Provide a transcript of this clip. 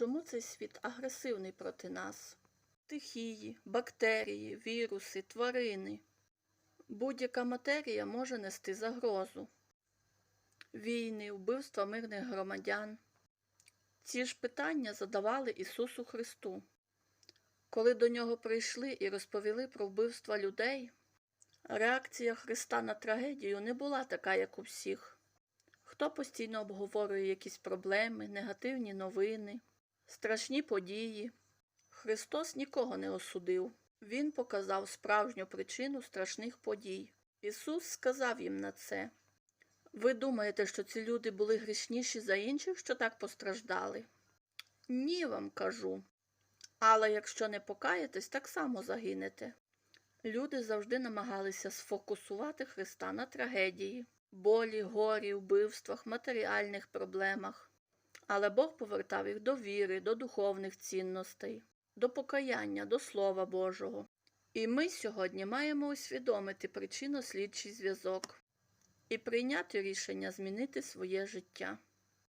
чому цей світ агресивний проти нас? Стихії, бактерії, віруси, тварини. Будь-яка матерія може нести загрозу. Війни, вбивства мирних громадян. Ці ж питання задавали Ісусу Христу. Коли до нього прийшли і розповіли про вбивства людей, реакція Христа на трагедію не була така, як у всіх. Хто постійно обговорює якісь проблеми, негативні новини, страшні події. Христос нікого не осудив. Він показав справжню причину страшних подій. Ісус сказав їм на це. Ви думаєте, що ці люди були грішніші за інших, що так постраждали? Ні, вам кажу. Але якщо не покаєтесь, так само загинете. Люди завжди намагалися сфокусувати Христа на трагедії, болі, горі, вбивствах, матеріальних проблемах. Але Бог повертав їх до віри, до духовних цінностей, до покаяння, до Слова Божого. І ми сьогодні маємо усвідомити причинно-слідчий зв'язок і прийняти рішення змінити своє життя.